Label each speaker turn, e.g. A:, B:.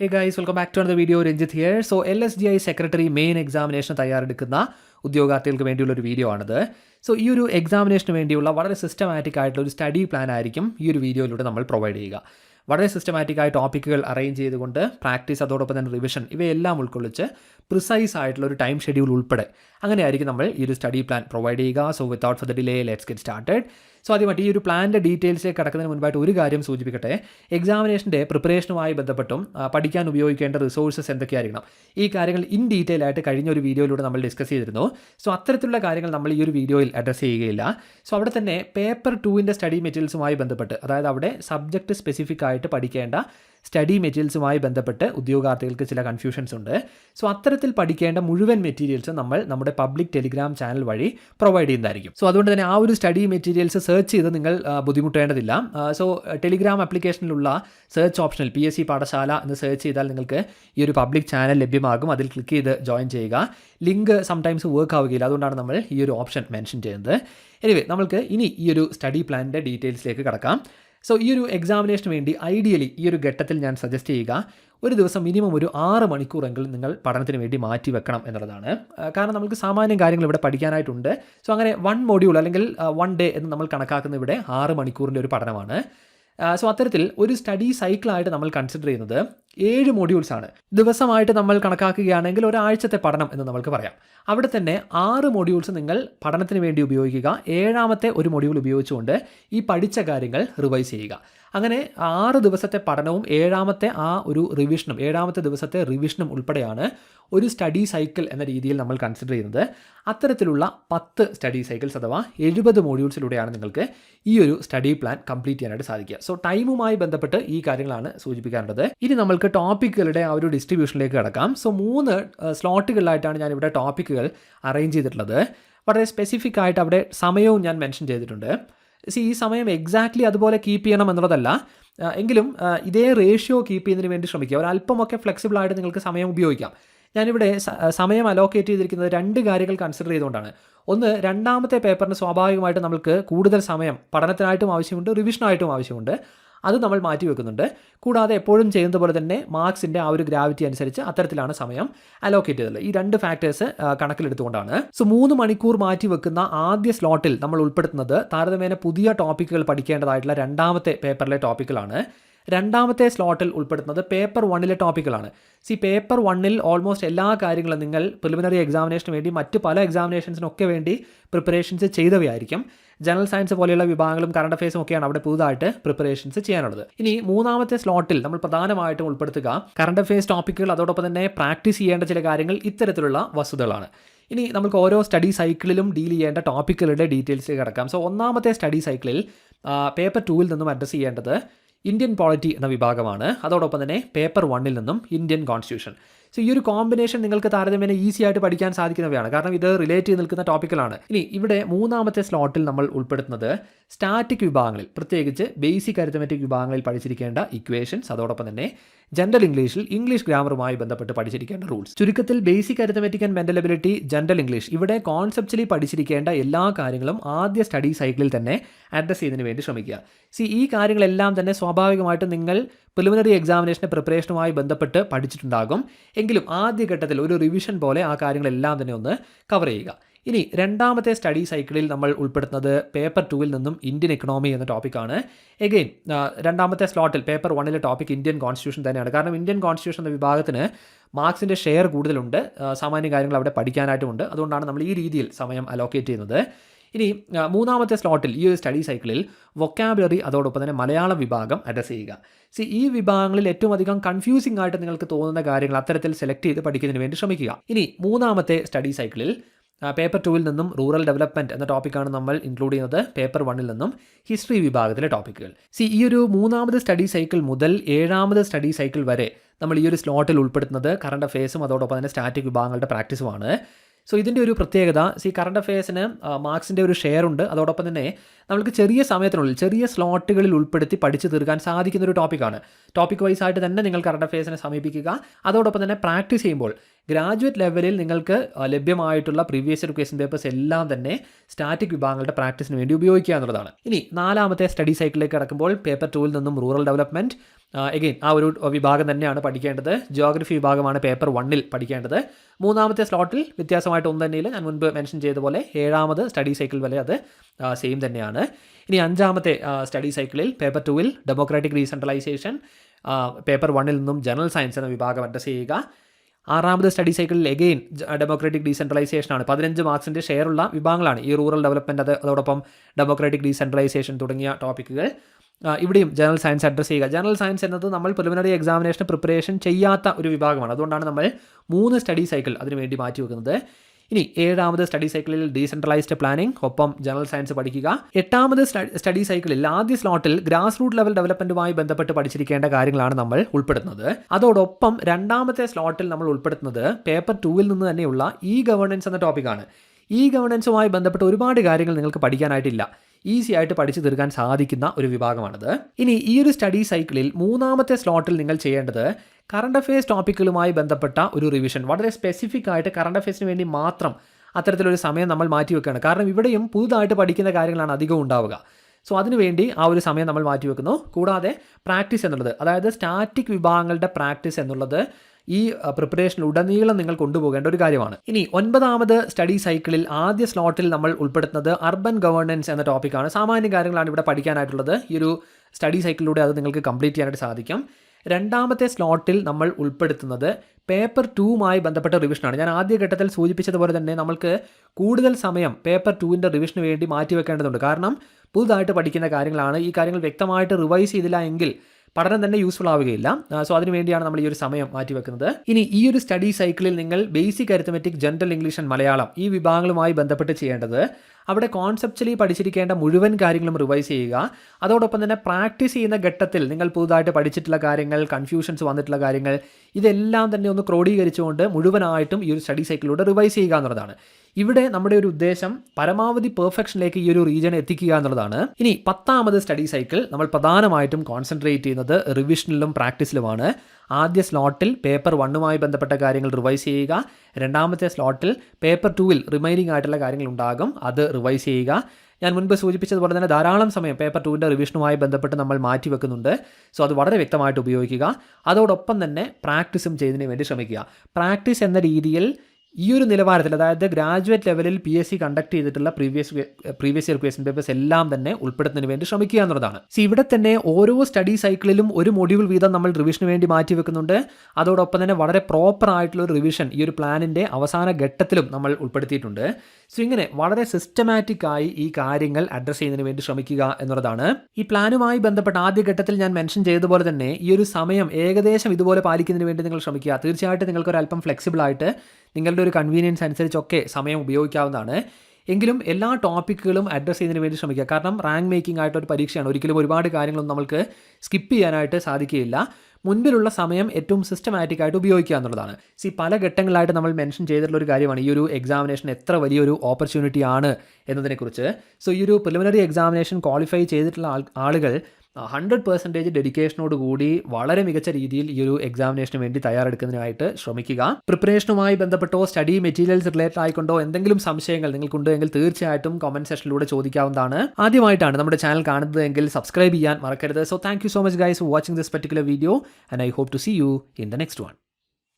A: Hey guys welcome back to the video Ranjith here so L S G I secretary main examination തയ്യാറെടുക്കുന്ന ഉദ്യോഗാർത്ഥികൾക്ക് വേണ്ടിയുള്ള ഒരു video ആണിത്. So ഈ ഒരു എക്സാമിനേഷന് വേണ്ടിയുള്ള വളരെ സിസ്റ്റമാറ്റിക് ആയിട്ടുള്ള ഒരു സ്റ്റഡി പ്ലാൻ ആയിരിക്കും ഈ ഒരു വീഡിയോയിലൂടെ നമ്മൾ പ്രൊവൈഡ് ചെയ്യുക. വളരെ സിസ്റ്റമാറ്റിക് ആയ ടോപ്പിക്കുകൾ അറേഞ്ച് ചെയ്തുകൊണ്ട് പ്രാക്ടീസ് അതോടൊപ്പം തന്നെ റിവിഷൻ ഇവയെല്ലാം ഉൾക്കൊള്ളിച്ച് പ്രിസൈസ് ആയിട്ടുള്ള ഒരു ടൈം ഷെഡ്യൂൾ ഉൾപ്പെടെ അങ്ങനെയായിരിക്കും നമ്മൾ ഈ ഒരു സ്റ്റഡി പ്ലാൻ പ്രൊവൈഡ് ചെയ്യുക. So without for the delay let's get started so ആദ്യമായിട്ട് ഈ ഒരു പ്ലാനിന്റെ ഡീറ്റെയിൽസിലേക്ക് കടക്കുന്നതിന് മുൻപായിട്ട് ഒരു കാര്യം സൂചിപ്പിക്കട്ടെ. എക്സാമിനേഷന്റെ പ്രിപ്പറേഷനുമായി ബന്ധപ്പെട്ടും പഠിക്കാൻ ഉപയോഗിക്കേണ്ട റിസോഴ്സസ് എന്തൊക്കെയായിരിക്കണം ഈ കാര്യങ്ങൾ ഇൻ ഡീറ്റെയിൽ ആയിട്ട് കഴിഞ്ഞ ഒരു വീഡിയോയിലൂടെ നമ്മൾ ഡിസ്കസ് ചെയ്തിരുന്നു. സോ അത്തരത്തിലുള്ള കാര്യങ്ങൾ നമ്മൾ ഈ ഒരു വീഡിയോയിൽ അഡ്രസ്സ് ചെയ്യുകയില്ല. സോ അവിടെ തന്നെ പേപ്പർ ടൂവിന്റെ സ്റ്റഡി മെറ്റീരിയൽസുമായി ബന്ധപ്പെട്ട് അതായത് അവിടെ സബ്ജക്റ്റ് സ്പെസിഫിക് ആയിട്ട് പഠിക്കേണ്ട സ്റ്റഡി മെറ്റീരിയൽസുമായി ബന്ധപ്പെട്ട് ഉദ്യോഗാർത്ഥികൾക്ക് ചില കൺഫ്യൂഷൻസ് ഉണ്ട്. സോ അത്തരത്തിൽ പഠിക്കേണ്ട മുഴുവൻ മെറ്റീരിയൽസും നമ്മൾ നമ്മുടെ പബ്ലിക് ടെലിഗ്രാം ചാനൽ വഴി പ്രൊവൈഡ് ചെയ്യുന്നതായിരിക്കും. സോ അതുകൊണ്ട് തന്നെ ആ ഒരു സ്റ്റഡി മെറ്റീരിയൽസ് സെർച്ച് ചെയ്ത് നിങ്ങൾ ബുദ്ധിമുട്ടേണ്ടതില്ല. സോ ടെലിഗ്രാം ആപ്ലിക്കേഷനിലുള്ള സെർച്ച് ഓപ്ഷനിൽ പി എസ് സി പാഠശാല എന്ന് സെർച്ച് ചെയ്താൽ നിങ്ങൾക്ക് ഈ ഒരു പബ്ലിക് ചാനൽ ലഭ്യമാകും. അതിൽ ക്ലിക്ക് ചെയ്ത് ജോയിൻ ചെയ്യുക. ലിങ്ക് സംടൈംസ് വർക്ക് ആവുകയില്ല. അതുകൊണ്ടാണ് നമ്മൾ ഈ ഒരു ഓപ്ഷൻ മെൻഷൻ ചെയ്യുന്നത്. എനിവേ നമ്മൾക്ക് ഇനി ഈ ഒരു സ്റ്റഡി പ്ലാനിന്റെ ഡീറ്റെയിൽസിലേക്ക് കടക്കാം. സോ ഈ ഒരു എക്സാമിനേഷന് വേണ്ടി ഐഡിയലി ഈ ഒരു ഘട്ടത്തിൽ ഞാൻ സജസ്റ്റ് ചെയ്യുക ഒരു ദിവസം മിനിമം ഒരു ആറ് മണിക്കൂറെങ്കിലും നിങ്ങൾ പഠനത്തിന് വേണ്ടി മാറ്റി വെക്കണം എന്നുള്ളതാണ്. കാരണം നമുക്ക് സാമാന്യം കാര്യങ്ങൾ ഇവിടെ പഠിക്കാനായിട്ടുണ്ട്. സോ അങ്ങനെ വൺ മൊഡ്യൂൾ അല്ലെങ്കിൽ വൺ ഡേ എന്ന് നമ്മൾ കണക്കാക്കുന്ന ഇവിടെ ആറ് മണിക്കൂറിന്റെ ഒരു പഠനമാണ്. സോ അത്തരത്തിൽ ഒരു സ്റ്റഡി സൈക്കിളായിട്ട് നമ്മൾ കൺസിഡർ ചെയ്യുന്നത് ഏഴ് മൊഡ്യൂൾസ് ആണ്. ദിവസമായിട്ട് നമ്മൾ കണക്കാക്കുകയാണെങ്കിൽ ഒരാഴ്ചത്തെ പഠനം എന്ന് നമുക്ക് പറയാം. അവിടെ തന്നെ ആറ് മൊഡ്യൂൾസ് നിങ്ങൾ പഠനത്തിന് വേണ്ടി ഉപയോഗിക്കുക. ഏഴാമത്തെ ഒരു മൊഡ്യൂൾ ഉപയോഗിച്ചുകൊണ്ട് ഈ പഠിച്ച കാര്യങ്ങൾ റിവൈസ് ചെയ്യുക. അങ്ങനെ ആറ് ദിവസത്തെ പഠനവും ഏഴാമത്തെ ആ ഒരു റിവിഷനും ഏഴാമത്തെ ദിവസത്തെ റിവിഷനും ഉൾപ്പെടെയാണ് ഒരു സ്റ്റഡി സൈക്കിൾ എന്ന രീതിയിൽ നമ്മൾ കൺസിഡർ ചെയ്യുന്നത്. അത്തരത്തിലുള്ള പത്ത് സ്റ്റഡി സൈക്കിൾസ് അഥവാ എഴുപത് മോഡ്യൂൾസിലൂടെയാണ് നിങ്ങൾക്ക് ഈ ഒരു സ്റ്റഡി പ്ലാൻ കംപ്ലീറ്റ് ചെയ്യാനായിട്ട് സാധിക്കുക. സോ ടൈമുമായി ബന്ധപ്പെട്ട് ഈ കാര്യങ്ങളാണ് സൂചിപ്പിക്കാറുള്ളത് ഇനി നമ്മൾക്ക് ടോപ്പിക്കുകളുടെ ആ ഒരു ഡിസ്ട്രിബ്യൂഷനിലേക്ക് കിടക്കാം. സോ മൂന്ന് സ്ലോട്ടുകളിലായിട്ടാണ് ഞാൻ ഇവിടെ ടോപ്പിക്കുകൾ അറേഞ്ച് ചെയ്തിട്ടുള്ളത്. വളരെ സ്പെസിഫിക് ആയിട്ട് അവിടെ സമയവും ഞാൻ മെൻഷൻ ചെയ്തിട്ടുണ്ട്. സി ഈ സമയം എക്സാക്ട്ലി അതുപോലെ കീപ്പ് ചെയ്യണം എന്നുള്ളതല്ല. എങ്കിലും ഇതേ റേഷ്യോ കീപ്പ് ചെയ്യുന്നതിന് വേണ്ടി ശ്രമിക്കുക. ഒരല്പമൊക്കെ ഫ്ലെക്സിബിൾ ആയിട്ട് നിങ്ങൾക്ക് സമയം ഉപയോഗിക്കാം. ഞാനിവിടെ സമയം അലോക്കേറ്റ് ചെയ്തിരിക്കുന്നത് രണ്ട് കാര്യങ്ങൾ കൺസിഡർ ചെയ്തുകൊണ്ടാണ്. ഒന്ന് രണ്ടാമത്തെ പേപ്പറിന് സ്വാഭാവികമായിട്ട് നമുക്ക് കൂടുതൽ സമയം പഠനത്തിനായിട്ടും ആവശ്യമുണ്ട് റിവിഷനായിട്ടും ആവശ്യമുണ്ട്. അത് നമ്മൾ മാറ്റി വെക്കുന്നുണ്ട്. കൂടാതെ എപ്പോഴും ചെയ്യുന്നത് പോലെ തന്നെ മാർക്സിന്റെ ആ ഒരു ഗ്രാവിറ്റി അനുസരിച്ച് അത്തരത്തിലാണ് സമയം അലോക്കേറ്റ് ചെയ്തത് ഈ രണ്ട് ഫാക്ടേഴ്സ് കണക്കിലെടുത്തുകൊണ്ടാണ്. സോ മൂന്ന് മണിക്കൂർ മാറ്റി വെക്കുന്ന ആദ്യ സ്ലോട്ടിൽ നമ്മൾ ഉൾപ്പെടുത്തുന്നത് താരതമ്യേന പുതിയ ടോപ്പിക്കുകൾ പഠിക്കേണ്ടതായിട്ടുള്ള രണ്ടാമത്തെ പേപ്പറിലെ ടോപ്പിക്കുകളാണ് രണ്ടാമത്തെ സ്ലോട്ടിൽ ഉൾപ്പെടുത്തുന്നത് പേപ്പർ വണ്ണിലെ ടോപ്പിക്കുകളാണ് സി പേപ്പർ വണ്ണിൽ ഓൾമോസ്റ്റ് എല്ലാ കാര്യങ്ങളും നിങ്ങൾ പ്രിലിമിനറി എക്സാമിനേഷന് വേണ്ടി മറ്റ് പല എക്സാമിനേഷൻസിനൊക്കെ വേണ്ടി പ്രിപ്പറേഷൻസ് ചെയ്തവയായിരിക്കും. ജനറൽ സയൻസ് പോലെയുള്ള വിഭാഗങ്ങളും കറണ്ട് അഫയേഴ്സും ഒക്കെയാണ് അവിടെ പുതുതായിട്ട് പ്രിപ്പറേഷൻസ് ചെയ്യാനുള്ളത്. ഇനി മൂന്നാമത്തെ സ്ലോട്ടിൽ നമ്മൾ പ്രധാനമായിട്ടും ഉൾപ്പെടുത്തുക. കറണ്ട് അഫയേഴ്സ് ടോപ്പിക്കുകൾ അതോടൊപ്പം തന്നെ പ്രാക്ടീസ് ചെയ്യേണ്ട ചില കാര്യങ്ങൾ ഇത്തരത്തിലുള്ള വസ്തുതകളാണ്. ഇനി നമുക്ക് ഓരോ സ്റ്റഡി സൈക്കിളിലും ഡീൽ ചെയ്യേണ്ട ടോപ്പിക്കുകളുടെ ഡീറ്റെയിൽസ് കിടക്കാം. സോ ഒന്നാമത്തെ സ്റ്റഡി സൈക്കിളിൽ പേപ്പർ ടൂവിൽ നിന്നും അഡ്രസ്സ് ചെയ്യേണ്ടത് ഇന്ത്യൻ പോളിറ്റി എന്ന വിഭാഗമാണ്. അതോടൊപ്പം തന്നെ പേപ്പർ വണ്ണിൽ നിന്നും ഇന്ത്യൻ കോൺസ്റ്റിറ്റ്യൂഷൻ സോ ഈ ഒരു കോമ്പിനേഷൻ നിങ്ങൾക്ക് താരതമ്യേന ഈസി ആയിട്ട് പഠിക്കാൻ സാധിക്കുന്നവയാണ്. കാരണം ഇത് റിലേറ്റ് ചെയ്ത് നിൽക്കുന്ന ടോപ്പിക്കലാണ് ഇനി ഇവിടെ മൂന്നാമത്തെ സ്ലോട്ടിൽ നമ്മൾ ഉൾപ്പെടുത്തുന്നത് സ്റ്റാറ്റിക് വിഭാഗങ്ങളിൽ പ്രത്യേകിച്ച് ബേസിക് അരിത്തമെറ്റിക് വിഭാഗങ്ങളിൽ പഠിച്ചിരിക്കേണ്ട ഇക്വേഷൻസ് അതോടൊപ്പം തന്നെ ജനറൽ ഇംഗ്ലീഷിൽ ഇംഗ്ലീഷ് ഗ്രാമറുമായി ബന്ധപ്പെട്ട് പഠിച്ചിരിക്കേണ്ട റൂൾസ് ചുരുക്കത്തിൽ basic arithmetic and mental ability general English ഇവിടെ കോൺസെപ്ച്വലി പഠിച്ചിരിക്കേണ്ട എല്ലാ കാര്യങ്ങളും ആദ്യ സ്റ്റഡി സൈക്കിളിൽ തന്നെ അഡ്രസ് ചെയ്യുന്നതിന് വേണ്ടി ശ്രമിക്കുക. സി ഈ കാര്യങ്ങളെല്ലാം തന്നെ സ്വാഭാവികമായിട്ടും നിങ്ങൾ പ്രിലിമിനറി എക്സാമിനേഷന്റെ പ്രിപ്പറേഷനുമായി ബന്ധപ്പെട്ട് പഠിച്ചിട്ടുണ്ടാകും. എങ്കിലും ആദ്യഘട്ടത്തിൽ ഒരു റിവിഷൻ പോലെ ആ കാര്യങ്ങളെല്ലാം തന്നെ ഒന്ന് കവർ ചെയ്യുക. ഇനി രണ്ടാമത്തെ സ്റ്റഡി സൈക്കിളിൽ നമ്മൾ ഉൾപ്പെടുത്തുന്നത് പേപ്പർ ടൂവിൽ നിന്നും ഇന്ത്യൻ എക്കണോമി എന്ന ടോപ്പിക്കാണ്. എഗെയിൻ രണ്ടാമത്തെ സ്ലോട്ടിൽ പേപ്പർ വണ്ണിലെ ടോപ്പിക് ഇന്ത്യൻ കോൺസ്റ്റിറ്റ്യൂഷൻ തന്നെയാണ്. കാരണം ഇന്ത്യൻ കോൺസ്റ്റിറ്റ്യൂഷൻ എന്ന വിഭാഗത്തിന് മാർക്സിന്റെ ഷെയർ കൂടുതലുണ്ട്. സാമാന്യ കാര്യങ്ങൾ അവിടെ പഠിക്കാനായിട്ടുമുണ്ട്. അതുകൊണ്ടാണ് നമ്മൾ ഈ രീതിയിൽ സമയം അലോക്കേറ്റ് ചെയ്യുന്നത്. ഇനി മൂന്നാമത്തെ സ്ലോട്ടിൽ ഈ ഒരു സ്റ്റഡി സൈക്കിളിൽ വൊക്കാബുലറി അതോടൊപ്പം തന്നെ മലയാളം വിഭാഗം അഡ്രസ് ചെയ്യുക. സി ഈ വിഭാഗങ്ങളിൽ ഏറ്റവും അധികം കൺഫ്യൂസിംഗ് ആയിട്ട് നിങ്ങൾക്ക് തോന്നുന്ന കാര്യങ്ങൾ അത്തരത്തിൽ സെലക്ട് ചെയ്ത് പഠിക്കുന്നതിന് വേണ്ടി ശ്രമിക്കുക. ഇനി മൂന്നാമത്തെ സ്റ്റഡി സൈക്കിളിൽ പേപ്പർ ടൂവിൽ നിന്നും റൂറൽ ഡെവലപ്മെന്റ് എന്ന ടോപ്പിക്കാണ് നമ്മൾ ഇൻക്ലൂഡ് ചെയ്യുന്നത്. പേപ്പർ വണ്ണിൽ നിന്നും ഹിസ്റ്ററി വിഭാഗത്തിലെ ടോപ്പിക്കുകൾ സി ഈ ഒരു മൂന്നാമത് സ്റ്റഡി സൈക്കിൾ മുതൽ ഏഴാമത് സ്റ്റഡി സൈക്കിൾ വരെ നമ്മൾ ഈ ഒരു സ്ലോട്ടിൽ ഉൾപ്പെടുത്തുന്നത് കറണ്ട് അഫയേഴ്സും അതോടൊപ്പം തന്നെ സ്റ്റാറ്റിക് വിഭാഗങ്ങളുടെ പ്രാക്ടീസുമാണ് സോ ഇതിന്റെ ഒരു പ്രത്യേകത സി കറണ്ട് അഫയേഴ്സിന് മാർക്സിന്റെ ഒരു ഷെയർ ഉണ്ട് അതോടൊപ്പം തന്നെ നമുക്ക് ചെറിയ സമയത്തിനുള്ളിൽ ചെറിയ സ്ലോട്ടുകളിൽ ഉൾപ്പെടുത്തി പഠിച്ചു തീർക്കാൻ സാധിക്കുന്ന ഒരു ടോപ്പിക്കാണ് ടോപ്പിക് വൈസ് ആയിട്ട് തന്നെ നിങ്ങൾ കറണ്ട് അഫയേഴ്സിനെ സമീപിക്കുക. അതോടൊപ്പം തന്നെ പ്രാക്ടീസ് ചെയ്യുമ്പോൾ ഗ്രാജുവേറ്റ് ലെവലിൽ നിങ്ങൾക്ക് ലഭ്യമായിട്ടുള്ള പ്രീവിയസ് ഇയർ ക്വസ്റ്റ്യൻ പേപ്പേഴ്സ് എല്ലാം തന്നെ സ്റ്റാറ്റിക് വിഭാഗങ്ങളുടെ പ്രാക്ടീസിന് വേണ്ടി ഉപയോഗിക്കുക എന്നുള്ളതാണ്. ഇനി നാലാമത്തെ സ്റ്റഡി സൈക്കിളിലേക്ക് കടക്കുമ്പോൾ പേപ്പർ ടൂവിൽ നിന്നും റൂറൽ ഡെവലപ്മെന്റ് എഗെയിൻ ആ ഒരു വിഭാഗം തന്നെയാണ് പഠിക്കേണ്ടത്. ജിയോഗ്രഫി വിഭാഗമാണ് പേപ്പർ വണ്ണിൽ പഠിക്കേണ്ടത്. മൂന്നാമത്തെ സ്ലോട്ടിൽ വ്യത്യാസമായിട്ട് ഒന്ന് തന്നെയിൽ ഞാൻ മുൻപ് മെൻഷൻ ചെയ്ത പോലെ ഏഴാമത് സ്റ്റഡി സൈക്കിൾ വരെ അത് സെയിം തന്നെയാണ്. ഇനി അഞ്ചാമത്തെ സ്റ്റഡി സൈക്കിളിൽ പേപ്പർ ടുവിൽ ഡെമോക്രാറ്റിക് റീസെൻട്രലൈസേഷൻ പേപ്പർ വണ്ണിൽ നിന്നും ജനറൽ സയൻസ് എന്ന വിഭാഗം അഡ്രസ് ചെയ്യുക. ആറാമത് സ്റ്റഡി സൈക്കിളിൽ എഗെയിൻ ഡെമോക്രാറ്റിക് ഡീസെൻട്രലൈസേഷൻ ആണ്. പതിനഞ്ച് മാർക്സിന്റെ ഷെയറുള്ള വിഭാഗങ്ങളാണ്. ഈ റൂറൽ ഡെവലപ്മെന്റ് അത് അതോടൊപ്പം ഡെമോക്രാറ്റിക് ഡീസെൻട്രലൈസേഷൻ തുടങ്ങിയ ടോപ്പിക്കുകൾ ഇവിടെയും ജനറൽ സയൻസ് അഡ്രസ്സ് ചെയ്യുക. ജനറൽ സയൻസ് എന്നത് നമ്മൾ പ്രിലിമിനറി എക്സാമിനേഷൻ പ്രിപ്പറേഷൻ ചെയ്യാത്ത ഒരു വിഭാഗമാണ്. അതുകൊണ്ടാണ് നമ്മൾ മൂന്ന് സ്റ്റഡി സൈക്കിൾ അതിന് വേണ്ടി മാറ്റി വെക്കുന്നത്. ഇനി ഏഴാമത് സ്റ്റഡി സൈക്കിളിൽ ഡീസെൻട്രലൈസ്ഡ് പ്ലാനിംഗ് ഒപ്പം ജനറൽ സയൻസ് പഠിക്കുക. എട്ടാമത് സ്റ്റഡി സൈക്കിളിൽ ആദ്യ സ്ലോട്ടിൽ ഗ്രാസ് റൂട്ട് ലെവൽ ഡെവലപ്മെന്റുമായി ബന്ധപ്പെട്ട് പഠിച്ചിരിക്കേണ്ട കാര്യങ്ങളാണ് നമ്മൾ ഉൾപ്പെടുത്തുന്നത്. അതോടൊപ്പം രണ്ടാമത്തെ സ്ലോട്ടിൽ നമ്മൾ ഉൾപ്പെടുത്തുന്നത് പേപ്പർ ടൂവിൽ നിന്ന് തന്നെയുള്ള ഇ ഗവേണൻസ് എന്ന ടോപ്പിക്കാണ് ഇ ഗവണൻസുമായി ബന്ധപ്പെട്ട ഒരുപാട് കാര്യങ്ങൾ നിങ്ങൾക്ക് പഠിക്കാനായിട്ടില്ല. ഈസി ആയിട്ട് പഠിച്ചു തീർക്കാൻ സാധിക്കുന്ന ഒരു വിഭാഗമാണിത്. ഇനി ഈ ഒരു സ്റ്റഡി സൈക്കിളിൽ മൂന്നാമത്തെ സ്ലോട്ടിൽ നിങ്ങൾ ചെയ്യേണ്ടത് കറണ്ട് അഫയേഴ്സ് ടോപ്പിക്കുകളുമായി ബന്ധപ്പെട്ട ഒരു റിവിഷൻ വളരെ സ്പെസിഫിക് ആയിട്ട് കറണ്ട് അഫയേഴ്സിന് വേണ്ടി മാത്രം അത്തരത്തിലൊരു സമയം നമ്മൾ മാറ്റി വെക്കുകയാണ്. കാരണം ഇവിടെയും പുതുതായിട്ട് പഠിക്കുന്ന കാര്യങ്ങളാണ് അധികം ഉണ്ടാവുക. സോ അതിനുവേണ്ടി ആ ഒരു സമയം നമ്മൾ മാറ്റി വെക്കുന്നു. കൂടാതെ പ്രാക്ടീസ് എന്നുള്ളത് അതായത് സ്റ്റാറ്റിക് വിഭാഗങ്ങളുടെ പ്രാക്ടീസ് എന്നുള്ളത് ഈ പ്രിപ്പറേഷൻ ഉടനീളം നിങ്ങൾ കൊണ്ടുപോകേണ്ട ഒരു കാര്യമാണ്. ഇനി ഒൻപതാമത് സ്റ്റഡി സൈക്കിളിൽ ആദ്യ സ്ലോട്ടിൽ നമ്മൾ ഉൾപ്പെടുത്തുന്നത് അർബൻ ഗവേണൻസ് എന്ന ടോപ്പിക്കാണ് സാമാന്യ കാര്യങ്ങളാണ് ഇവിടെ പഠിക്കാനായിട്ടുള്ളത്. ഈ ഒരു സ്റ്റഡി സൈക്കിളിലൂടെ അത് നിങ്ങൾക്ക് കംപ്ലീറ്റ് ചെയ്യാനായിട്ട് സാധിക്കും. രണ്ടാമത്തെ സ്ലോട്ടിൽ നമ്മൾ ഉൾപ്പെടുത്തുന്നത് പേപ്പർ ടൂവുമായി ബന്ധപ്പെട്ട റിവിഷനാണ് ഞാൻ ആദ്യ ഘട്ടത്തിൽ സൂചിപ്പിച്ചതുപോലെ തന്നെ നമ്മൾക്ക് കൂടുതൽ സമയം പേപ്പർ ടുവിന്റെ റിവിഷന് വേണ്ടി മാറ്റിവെക്കേണ്ടതുണ്ട്. കാരണം പുതുതായിട്ട് പഠിക്കുന്ന കാര്യങ്ങളാണ്. ഈ കാര്യങ്ങൾ വ്യക്തമായിട്ട് റിവൈസ് ചെയ്തില്ല എങ്കിൽ പഠനം തന്നെ യൂസ്ഫുൾ ആവുകയില്ല. സോ അതിനു വേണ്ടിയാണ് നമ്മൾ ഈ ഒരു സമയം മാറ്റിവെക്കുന്നത്. ഇനി ഈ ഒരു സ്റ്റഡി സൈക്കിളിൽ നിങ്ങൾ basic arithmetic general English and Malayalam ഈ വിഭാഗങ്ങളുമായി ബന്ധപ്പെട്ട് ചെയ്യേണ്ടത് അവിടെ കോൺസെപ്ച്വലി പഠിച്ചിരിക്കേണ്ട മുഴുവൻ കാര്യങ്ങളും റിവൈസ് ചെയ്യുക. അതോടൊപ്പം തന്നെ പ്രാക്ടീസ് ചെയ്യുന്ന ഘട്ടത്തിൽ നിങ്ങൾ പുതുതായിട്ട് പഠിച്ചിട്ടുള്ള കാര്യങ്ങൾ കൺഫ്യൂഷൻസ് വന്നിട്ടുള്ള കാര്യങ്ങൾ ഇതെല്ലാം തന്നെ ഒന്ന് ക്രോഡീകരിച്ചുകൊണ്ട് മുഴുവനായിട്ടും ഈ ഒരു സ്റ്റഡി സൈക്കിളിലൂടെ റിവൈസ് ചെയ്യുക എന്നുള്ളതാണ്. ഇവിടെ നമ്മുടെ ഒരു ഉദ്ദേശം പരമാവധി പെർഫെക്ഷനിലേക്ക് ഈ ഒരു റീജിയൻ എത്തിക്കുക എന്നുള്ളതാണ്. ഇനി പത്താമത് സ്റ്റഡി സൈക്കിൾ നമ്മൾ പ്രധാനമായിട്ടും കോൺസെൻട്രേറ്റ് ചെയ്യുന്നത് റിവിഷനിലും പ്രാക്ടീസിലുമാണ് ആദ്യ സ്ലോട്ടിൽ പേപ്പർ വണ്ണുമായി ബന്ധപ്പെട്ട കാര്യങ്ങൾ റിവൈസ് ചെയ്യുക. രണ്ടാമത്തെ സ്ലോട്ടിൽ പേപ്പർ ടൂവിൽ റിമൈനിങ് ആയിട്ടുള്ള കാര്യങ്ങൾ ഉണ്ടാകും. അത് റിവൈസ് ചെയ്യുക. ഞാൻ മുൻപ് സൂചിപ്പിച്ചതുപോലെ തന്നെ ധാരാളം സമയം പേപ്പർ ടുവിന്റെ റിവിഷനുമായി ബന്ധപ്പെട്ട് നമ്മൾ മാറ്റി വെക്കുന്നുണ്ട്. സോ അത് വളരെ വ്യക്തമായിട്ട് ഉപയോഗിക്കുക. അതോടൊപ്പം തന്നെ പ്രാക്ടീസും ചെയ്യുന്നതിന് വേണ്ടി ശ്രമിക്കുക. പ്രാക്ടീസ് എന്ന രീതിയിൽ ഈ ഒരു നിലവാരത്തിൽ അതായത് ഗ്രാജുവേറ്റ് ലെവലിൽ പി എസ് സി കണ്ടക്ട് ചെയ്തിട്ടുള്ള previous previous year question papers എല്ലാം തന്നെ ഉൾപ്പെടുത്തുന്നതിന് വേണ്ടി ശ്രമിക്കുക എന്നുള്ളതാണ്. സി ഇവിടെ തന്നെ ഓരോ സ്റ്റഡി സൈക്കിളിലും ഒരു മൊഡ്യൂൾ വീതം നമ്മൾ റിവിഷന് വേണ്ടി മാറ്റി വെക്കുന്നുണ്ട്. അതോടൊപ്പം തന്നെ വളരെ പ്രോപ്പർ ആയിട്ടുള്ള ഒരു റിവിഷൻ ഈ ഒരു പ്ലാനിന്റെ അവസാന ഘട്ടത്തിലും നമ്മൾ ഉൾപ്പെടുത്തിയിട്ടുണ്ട്. സോ ഇങ്ങനെ വളരെ സിസ്റ്റമാറ്റിക് ആയി ഈ കാര്യങ്ങൾ അഡ്രസ്സ് ചെയ്യുന്നതിന് വേണ്ടി ശ്രമിക്കുക എന്നുള്ളതാണ്. ഈ പ്ലാനുമായി ബന്ധപ്പെട്ട ആദ്യ ഘട്ടത്തിൽ ഞാൻ മെൻഷൻ ചെയ്തതുപോലെ തന്നെ ഈ ഒരു സമയം ഏകദേശം ഇതുപോലെ പാലിക്കുന്നതിന് വേണ്ടി നിങ്ങൾ ശ്രമിക്കുക. തീർച്ചയായിട്ടും നിങ്ങൾക്ക് ഒരു അല്പം ഫ്ലെക്സിബിൾ ആയിട്ട് നിങ്ങളുടെ ഒരു കൺവീനിയൻസ് അനുസരിച്ചൊക്കെ സമയം ഉപയോഗിക്കാവുന്നതാണ്. എങ്കിലും എല്ലാ ടോപ്പിക്കുകളും അഡ്രസ്സ് ചെയ്യുന്നതിന് വേണ്ടി ശ്രമിക്കുക. കാരണം റാങ്ക് മേക്കിംഗ് ആയിട്ട് ഒരു പരീക്ഷയാണ്. ഒരിക്കലും ഒരുപാട് കാര്യങ്ങളും നമുക്ക് സ്കിപ്പ് ചെയ്യാനായിട്ട് സാധിക്കുകയില്ല. മുൻപിലുള്ള സമയം ഏറ്റവും സിസ്റ്റമാറ്റിക് ആയിട്ട് ഉപയോഗിക്കുക എന്നുള്ളതാണ്. സി പല ഘട്ടങ്ങളായിട്ട് നമ്മൾ മെൻഷൻ ചെയ്തിട്ടുള്ള ഒരു കാര്യമാണ്. ഈ ഒരു എക്സാമിനേഷൻ എത്ര വലിയൊരു ഓപ്പർച്യൂണിറ്റി ആണ് എന്നതിനെക്കുറിച്ച്. സോ ഈ ഒരു പ്രിലിമിനറി എക്സാമിനേഷൻ ക്വാളിഫൈ ചെയ്തിട്ടുള്ള ആളുകൾ ഹൺഡ്രഡ് പെർസെന്റേജ് ഡെഡിക്കേഷനോട് കൂടി വളരെ മികച്ച രീതിയിൽ ഈ ഒരു എക്സാമിനേഷന് വേണ്ടി തയ്യാറെടുക്കുന്നതിനായിട്ട് ശ്രമിക്കുക. പ്രിപ്പറേഷനുമായി ബന്ധപ്പെട്ടോ സ്റ്റഡി മെറ്റീരിയൽസ് റിലേറ്റഡ് ആയിക്കൊണ്ടോ എന്തെങ്കിലും സംശയങ്ങൾ നിങ്ങൾക്കുണ്ട് എങ്കിൽ തീർച്ചയായിട്ടും കമന്റ് സെഷനിലൂടെ ചോദിക്കാവുന്നതാണ്. ആദ്യമായിട്ടാണ് നമ്മുടെ ചാനൽ കാണുന്നതെങ്കിൽ സബ്സ്ക്രൈബ് ചെയ്യാൻ മറക്കരുത്. So thank so much guys watching this particular video and I hope to see you in the next one